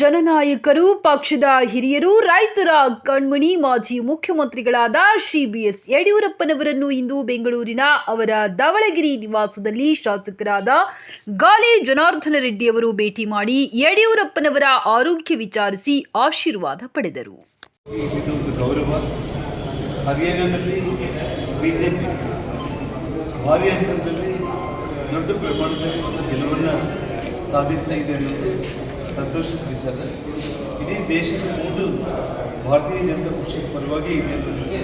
ಜನನಾಯಕರು, ಪಕ್ಷದ ಹಿರಿಯರು, ರೈತರ ಕಣ್ಮಣಿ ಮಾಜಿ ಮುಖ್ಯಮಂತ್ರಿಗಳಾದ ಶ್ರೀ ಬಿಎಸ್ ಯಡಿಯೂರಪ್ಪನವರನ್ನು ಇಂದು ಬೆಂಗಳೂರಿನ ಅವರ ದಾವಣಗೆರೆ ನಿವಾಸದಲ್ಲಿ ಶಾಸಕರಾದ ಗಾಲಿ ಜನಾರ್ದನ ರೆಡ್ಡಿ ಅವರು ಭೇಟಿ ಮಾಡಿ ಯಡಿಯೂರಪ್ಪನವರ ಆರೋಗ್ಯ ವಿಚಾರಿಸಿ ಆಶೀರ್ವಾದ ಪಡೆದರು. ಬಿ ಸಾಧಿಸ್ತಾ ಇದೆ ಅನ್ನೋದು ಸಂತೋಷದ ವಿಚಾರ. ಇಡೀ ದೇಶದ ಮೂಡು ಭಾರತೀಯ ಜನತಾ ಪಕ್ಷದ ಪರವಾಗಿ ಇದೆ ಅನ್ನೋದಕ್ಕೆ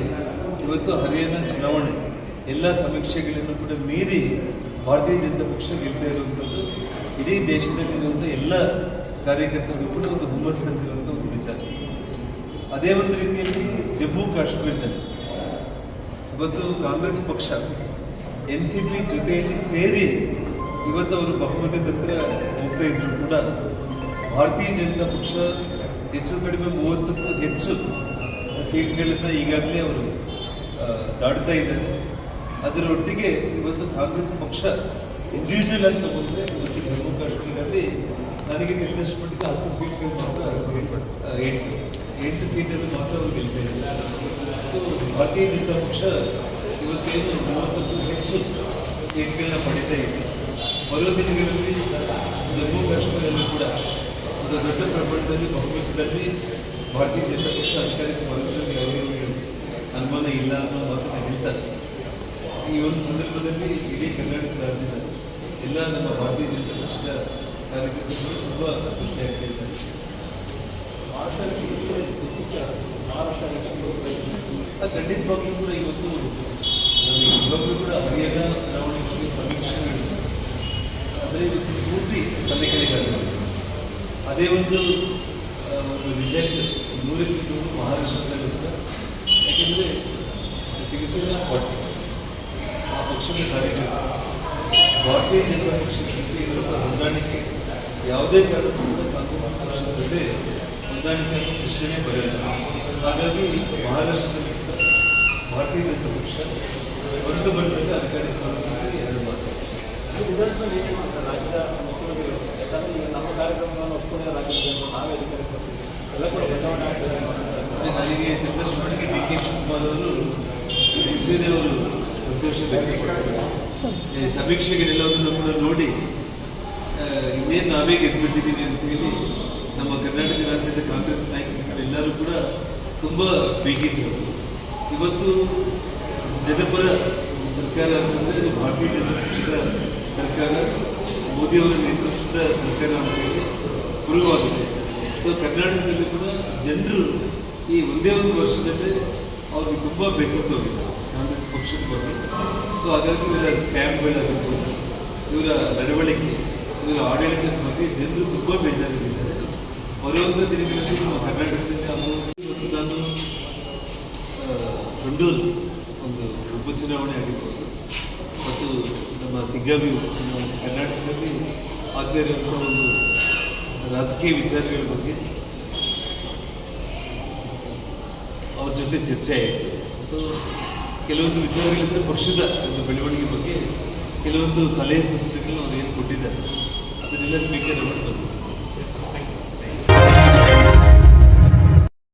ಇವತ್ತು ಹರಿಯಾಣ ಚುನಾವಣೆ, ಎಲ್ಲ ಸಮೀಕ್ಷೆಗಳನ್ನು ಕೂಡ ಮೀರಿ ಭಾರತೀಯ ಜನತಾ ಪಕ್ಷ ಗೆಲ್ತಾ ಇರುವಂಥದ್ದು, ಇಡೀ ದೇಶದಲ್ಲಿರುವಂಥ ಎಲ್ಲ ಕಾರ್ಯಕರ್ತರಿಗೂ ಕೂಡ ಒಂದು ಹುಮ್ಮಸ್ ಒಂದು ವಿಚಾರ. ಅದೇ ಒಂದು ರೀತಿಯಲ್ಲಿ ಜಮ್ಮು ಕಾಶ್ಮೀರದಲ್ಲಿ ಇವತ್ತು ಕಾಂಗ್ರೆಸ್ ಪಕ್ಷ, ಎನ್ ಸಿ ಪಿ ಜೊತೆಯಲ್ಲಿ ಸೇರಿ ಇವತ್ತು ಅವರು ಬಹುಮತದ ಹತ್ರ ಹೋಗ್ತಾ ಇದ್ರು ಕೂಡ. ಭಾರತೀಯ ಜನತಾ ಪಕ್ಷ ಹೆಚ್ಚು ಕಡಿಮೆ ಮೂವತ್ತಕ್ಕೂ ಹೆಚ್ಚು ಸೀಟ್ಗಳನ್ನು ಈಗಾಗಲೇ ಅವರು ದಾಡ್ತಾ ಇದ್ದಾರೆ. ಅದರೊಟ್ಟಿಗೆ ಇವತ್ತು ಕಾಂಗ್ರೆಸ್ ಪಕ್ಷ ಇಂಡಿವಿಜುವಲ್ ಆಗಿ ತಗೊಂಡ್ರೆ ಇವತ್ತು ಜಮ್ಮು ಕಾಶ್ಮೀರದಲ್ಲಿ ನನಗೆ ನಿರ್ದೇಶನ ಮಟ್ಟಿಗೆ ಹತ್ತು ಸೀಟ್ಗಳು ಮಾತ್ರ ಎಂಟು ಎಂಟು ಸೀಟಲ್ಲಿ ಮಾತ್ರ ಅವರು ಗೆಲ್ತಾ ಮತ್ತು ಭಾರತೀಯ ಜನತಾ ಪಕ್ಷ ಇವತ್ತೇನು ಮೂವತ್ತಕ್ಕೂ ಹೆಚ್ಚು ಸೀಟ್ಗಳನ್ನ ಪಡಿತಾ ಇದೆ. ಬರೋ ದಿನಗಳಲ್ಲಿ ಜಮ್ಮು ಕಾಶ್ಮೀರಲ್ಲೂ ಕೂಡ ಒಂದು ದೊಡ್ಡ ಪ್ರಮಾಣದಲ್ಲಿ ಬಹುಮತದಲ್ಲಿ ಭಾರತೀಯ ಜನತಾ ಪಕ್ಷ ಅಧಿಕಾರಕ್ಕೆ ಬರೋದ್ರಲ್ಲಿ ಒಂದು ಅನುಮಾನ ಇಲ್ಲ ಅನ್ನೋ ಮಾತನ್ನು ಹೇಳ್ತಾರೆ ಈ ಒಂದು ಸಂದರ್ಭದಲ್ಲಿ ಇಡೀ ಕರ್ನಾಟಕ ರಾಜ್ಯದ ಎಲ್ಲ ನಮ್ಮ ಭಾರತೀಯ ಜನತಾ ಪಕ್ಷದ ಕಾರ್ಯಕರ್ತರು ತುಂಬ ಖುಷಿಯಾಗ್ತಾ ಇದ್ದಾರೆ ಖಂಡಿತವಾಗ್ಲೂ ಕೂಡ ಇವತ್ತು ನಮಗೆ ಇವಾಗಲೂ ಕೂಡ ಹರಿಯಾಣ ಚುನಾವಣೆ ಬಗ್ಗೆ ಸಮೀಕ್ಷೆ ನಡೆದಿದೆ. ಆದರೆ ಇವತ್ತು ಪೂರ್ತಿ ತಲೆಕೆಳಗಾಗಿದೆ ಅದೇ ಒಂದು ಒಂದು ರಿಜೆಕ್ಟ್ ನೂರಕ್ಕೆ ನೂರು ಮಹಾರಾಷ್ಟ್ರದಲ್ಲಿ ಯಾಕೆಂದರೆ ಶಿವಸೇನಾ ಪಾರ್ಟಿ ಆ ಪಕ್ಷದ ಕಾರ್ಯಕರ್ತರು ಭಾರತೀಯ ಜನತಾ ಪಕ್ಷದ ಜೊತೆ ಇರುವಂಥ ಹೊಂದಾಣಿಕೆ, ಯಾವುದೇ ಕಾರಣದಿಂದ ಕಾಂಗ್ರೆಸ್ ಪಕ್ಷದ ಜೊತೆ ಹೊಂದಾಣಿಕೆ ಪ್ರಶ್ನೆ ಬರೆಯಲ್ಲ ಹಾಗಾಗಿ ಮಹಾರಾಷ್ಟ್ರದಲ್ಲಿ ಭಾರತೀಯ ಜನತಾ ಪಕ್ಷ ಒಂದು ಬಲದಲ್ಲಿ ಅಧಿಕಾರಿ ಎರಡು ಮಾತು. ಸರ್ ರಾಜ್ಯದ ರಾಜ್ಯದಲ್ಲಿ ನಾವೇ ಎಲ್ಲ ಕೂಡ ಬದಲಾವಣೆ ಆಗ್ತದೆ ಅನ್ನೋ ನನಗೆ ತಿಳಿದಷ್ಟು ಮಟ್ಟಿಗೆ ಡಿ ಕೆ ಶಿವಕುಮಾರ್ ಅವರು ಮುಂಚೆನೇ ಅವರು ಸಂತೋಷ ವ್ಯಕ್ತಪಡಿಸಿದ್ದಾರೆ. ಈ ಸಮೀಕ್ಷೆಗಳೆಲ್ಲವನ್ನು ಕೂಡ ನೋಡಿ ಆ, ಇನ್ನೇನು ನಾವೇ ಗೆದ್ದುಬಿಟ್ಟಿದ್ದೀವಿ ಅಂತ ಹೇಳಿ ನಮ್ಮ ಕರ್ನಾಟಕ ರಾಜ್ಯದ ಕಾಂಗ್ರೆಸ್ ನಾಯಕರುಗಳೆಲ್ಲರೂ ಕೂಡ ತುಂಬ ಬೇಕಿತ್ತು ಇವತ್ತು ಜನಪರ ಸರ್ಕಾರ ಅಂತಂದರೆ ಭಾರತೀಯ ಜನತಾ ಪಕ್ಷದ ಸರ್ಕಾರ ಮೋದಿಯವರ ನೇತೃತ್ವದ ಸರ್ಕಾರ ಅಂತ ಹೇಳಿ ಗುರುವಾಗಿದೆ ಸೊ ಕರ್ನಾಟಕದಲ್ಲಿ ಕೂಡ ಜನರು ಈ ಒಂದೇ ಒಂದು ವರ್ಷದಲ್ಲಿ ಅವ್ರಿಗೆ ತುಂಬ ಬೆನ್ನತ್ತೋಗಿದೆ ಕಾಂಗ್ರೆಸ್ ಪಕ್ಷದ ಬಗ್ಗೆ. ಸೊ ಹಾಗಾಗಿ ಇವರ ಸ್ಕ್ಯಾಮ್ಗಳಾಗಿರ್ಬೋದು, ಇವರ ನಡವಳಿಕೆ, ಇವರ ಆಡಳಿತದ ಬಗ್ಗೆ ಜನರು ತುಂಬ ಬೇಜಾರಾಗಿದ್ದಾರೆ. ಬರುವಂಥ ದಿನಗಳಲ್ಲಿ ನಮ್ಮ ಕರ್ನಾಟಕದಿಂದ ಮತ್ತು ನಾನು ಸಂಡೂರು ಒಂದು ಉಪಚುನಾವಣೆ ಆಗಿರ್ಬೋದು. ಮತ್ತು ನಮ್ಮ ಸಿಗ್ಗಾವಿ ಉಪಚುನಾವಣೆ ಕರ್ನಾಟಕದಲ್ಲಿ ಆಗದೇ ಇರುವಂಥ ಒಂದು ರಾಜಕೀಯ ವಿಚಾರಗಳ ಬಗ್ಗೆ ಅವ್ರ ಜೊತೆ ಚರ್ಚೆ ಆಯಿತು. ಸೊ ಕೆಲವೊಂದು ವಿಚಾರಗಳಿಂದ ಪಕ್ಷದ ಒಂದು ಬೆಳವಣಿಗೆ ಬಗ್ಗೆ ಕೆಲವೊಂದು ಸಲಹೆ ಸೂಚನೆಗಳನ್ನ ಅವ್ರು ಏನು ಕೊಟ್ಟಿದ್ದಾರೆ, ಅದನ್ನೆಲ್ಲ ಸ್ವೀಕಾರ ಅವರು